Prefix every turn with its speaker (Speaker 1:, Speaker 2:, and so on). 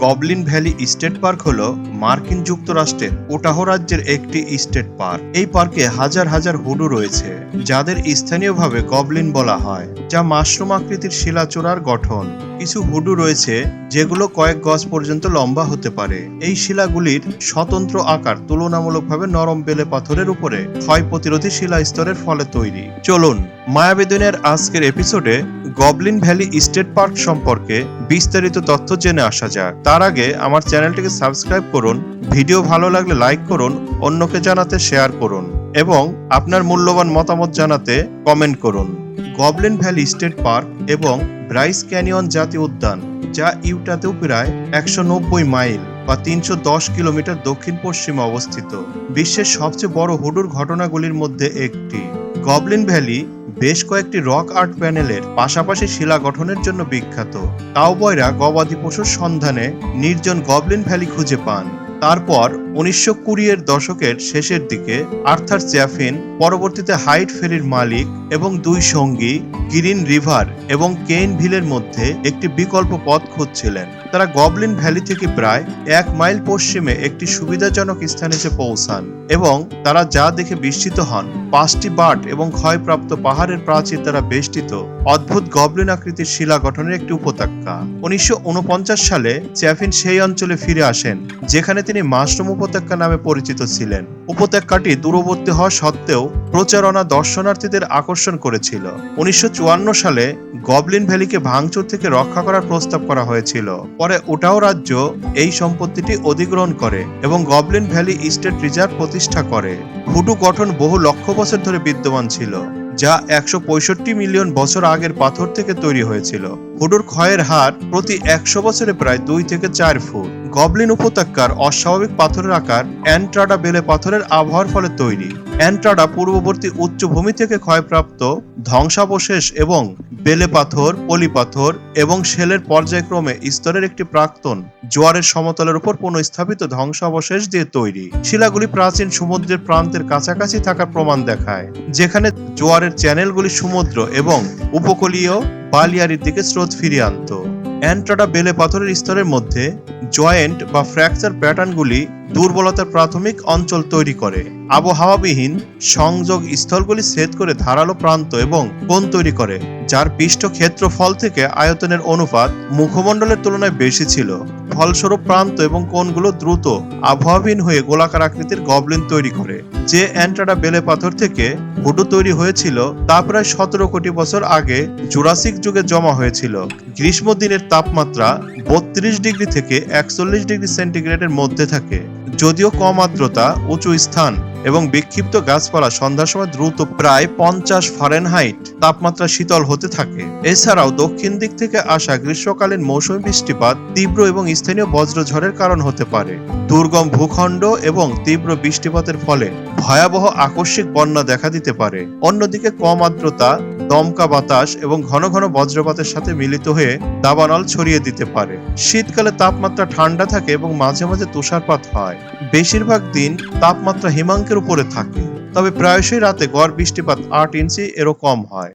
Speaker 1: Goblin Valley State park হল মার্কিন যুক্তরাষ্ট্রের ওটাহ রাজ্যের একটি স্টেট পার্ক। এই পার্কে হাজার হাজার হুডু রয়েছে, যাদের স্থানীয়ভাবে গবলিন বলা হয়, যা মাশরুম আকৃতির শিলাচূড়ার গঠন। কিছু হুডু রয়েছে, যেগুলো কয়েক গজ পর্যন্ত লম্বা হতে পারে। এই শিলাগুলির স্বতন্ত্র আকার তুলনামূলকভাবে নরম বেলে পাথরের উপরে ক্ষয় প্রতিরোধী শিলা স্তরের ফলে তৈরি। চলুন, মায়াবেদনের আজকের এপিসোডে গবলিন ভ্যালি স্টেট পার্ক সম্পর্কে বিস্তারিত তথ্য জেনে আসা যাক। তার আগে আমার চ্যানেলটিকে সাবস্ক্রাইব করুন, ভিডিও ভালো লাগলে লাইক করুন, অন্যকে জানাতে শেয়ার করুন, এবং আপনার মূল্যবান মতামত জানাতে কমেন্ট করুন। গবলিন ভ্যালি স্টেট পার্ক এবং ব্রাইস ক্যানিয়ন জাতীয় উদ্যান, যা ইউটাতেও প্রায় একশো নব্বই মাইল বা তিনশো দশ কিলোমিটার দক্ষিণ পশ্চিমে অবস্থিত। বিশ্বের সবচেয়ে বড় হুডুর ঘটনাগুলির মধ্যে একটি। গবলিন ভ্যালি বেশ কয়েকটি রক আর্ট প্যানেলের পাশাপাশি শিলা গঠনের জন্য বিখ্যাত। কাউবয়রা গবাদি পশুর সন্ধানে নির্জন গবলিন ভ্যালি খুঁজে পান। তারপর উনিশশো কুড়ি এর দশকের শেষের দিকে আর্থার চ্যাফিন পরবর্তীতে হাইট ফেরির মালিক এবং দুই সঙ্গী গ্রিন রিভার এবং কেইন ভিলের মধ্যে একটি বিকল্প পথ খুঁজছিলেন। তারা গবলিন ভ্যালি থেকে প্রায় এক মাইল পশ্চিমে একটি সুবিধাজনক স্থানে এসে পৌঁছান এবং তারা যা দেখে বিস্মিত হন, পাঁচটি বাট এবং ক্ষয়প্রাপ্ত পাহাড়ের প্রাচীর দ্বারা বেষ্টিত অদ্ভুত গবলিন আকৃতির শিলা গঠনের একটি উপত্যকা। উনিশশো উনপঞ্চাশ সালে চ্যাফিন সেই অঞ্চলে ফিরে আসেন, যেখানে তিনি মাশরুম উপত্যকা নামে পরিচিত ছিলেন। উপত্যকাটি দূরবর্তী হওয়া সত্ত্বেও প্রচারণা দর্শনার্থীদের আকর্ষণ করেছিল। উনিশশো চুয়ান্ন সালে গবলিন ভ্যালিকে ভাঙচুর থেকে রক্ষা করার প্রস্তাব করা হয়েছিল। পরে ওটাও রাজ্য এই সম্পত্তিটি অধিগ্রহণ করে এবং গবলিন ভ্যালি স্টেট রিজার্ভ প্রতিষ্ঠা করে। হুডু গঠন বহু লক্ষ বছর ধরে বিদ্যমান ছিল, যা একশো পঁয়ষট্টি মিলিয়ন বছর আগের পাথর থেকে তৈরি হয়েছিল। হুডুর ক্ষয়ের হার প্রতি একশো বছরে প্রায় দুই থেকে চার ফুট। গবলিন উপত্যকার অস্বাভাবিক পাথরের আকার অ্যান্ট্রাডা বেলে পাথরের আবহাওয়ার ফলে তৈরি। অ্যান্ট্রাডা পূর্ববর্তী উচ্চভূমি থেকে ক্ষয়প্রাপ্ত ধ্বংসাবশেষ এবং বেলে পাথর, পলি পাথর এবং শেলের পর্যায়ক্রমে স্তরের একটি প্রাক্তন জোয়ারের সমতলের উপর পুনঃস্থাপিত ধ্বংসাবশেষ দিয়ে তৈরি। শিলাগুলি প্রাচীন সমুদ্রের প্রান্তের কাছাকাছি থাকার প্রমাণ দেখায়, যেখানে জোয়ারের চ্যানেলগুলি সমুদ্র এবং উপকূলীয় বালিয়ারির দিকে স্রোত ফিরিয়ে আনত। অ্যান্ট্রাডা বেলে পাথরের স্তরের মধ্যে জয়েন্ট বা ফ্র্যাকচার প্যাটার্নগুলি দুর্বলতার প্রাথমিক অঞ্চল তৈরি করে। আবহাওয়াবিহীন সংযোগ স্থলগুলি ছেদ করে ধারালো প্রান্ত এবং কোণ তৈরি করে, যার পৃষ্ঠ ক্ষেত্রফল থেকে আয়তনের অনুপাত মুখমণ্ডলের তুলনায় বেশি ছিল। ফলস্বরূপ প্রান্ত এবং কোণগুলো দ্রুত আবহাওয়াবিহীন হয়ে গোলাকার আকৃতির গবলিন তৈরি করে। যে অ্যান্ট্রাডা বেলে পাথর থেকে হুডু তৈরি হয়েছিল, তা প্রায় সতেরো কোটি বছর আগে জুরাসিক যুগে জমা হয়েছিল। গ্রীষ্ম দিনের তাপমাত্রা বত্রিশ ডিগ্রি থেকে একচল্লিশ ডিগ্রি সেন্টিগ্রেডের মধ্যে থাকে। যদিও কম আর্দ্রতা উঁচু স্থান। এবং বিক্ষিপ্ত গাছপালা সন্ধ্যার সময় দ্রুত প্রায় পঞ্চাশ ফারেনহাইট তাপমাত্রা শীতল হতে থাকে। এছাড়াও দক্ষিণ দিক থেকে আসা গ্রীষ্মকালীন মৌসুমী বৃষ্টিপাত তীব্র এবং স্থানীয় বজ্রঝড়ের কারণ হতে পারে। দুর্গম ভূখণ্ড এবং তীব্র বৃষ্টিপাতের ফলে ভয়াবহ আকস্মিক বন্যা দেখা দিতে পারে। অন্যদিকে কম আর্দ্রতা, দমকা বাতাস এবং ঘন ঘন বজ্রপাতের সাথে মিলিত হয়ে দাবানল ছড়িয়ে দিতে পারে। শীতকালে তাপমাত্রা ঠান্ডা থাকে এবং মাঝে মাঝে তুষারপাত হয়। বেশিরভাগ দিন তাপমাত্রা উপরে থাকে তবে প্রায়শই রাতে গড় বৃষ্টিপাত আট ইঞ্চি এরও কম হয়।